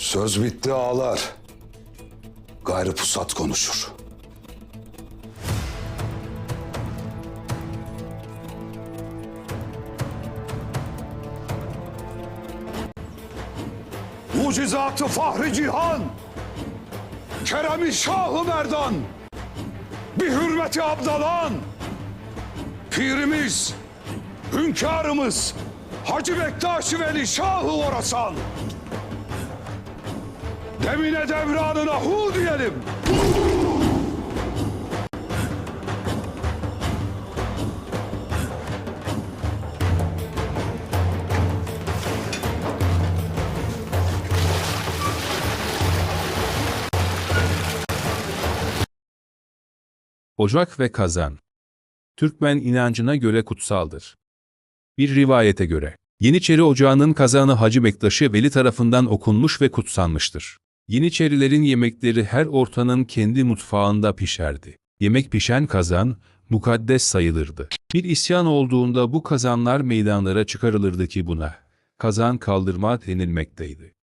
Söz bitti ağlar. Gayrı pusat konuşur. Mucizatı Fahri Cihan, Kerem-i Şahı Merdan, bir hürmeti Abdalan, Pirimiz, hünkârımız, Hacı Bektaş Veli Şahı Orasan. Demine devranına hu diyelim. Ocak ve kazan. Türkmen inancına göre kutsaldır. Bir rivayete göre, Yeniçeri Ocağı'nın kazanı Hacı Bektaş'ı Veli tarafından okunmuş ve kutsanmıştır. Yeniçerilerin yemekleri her ortanın kendi mutfağında pişerdi. Yemek pişen kazan, mukaddes sayılırdı. Bir isyan olduğunda bu kazanlar meydanlara çıkarılırdı ki buna, kazan kaldırma denilmekteydi.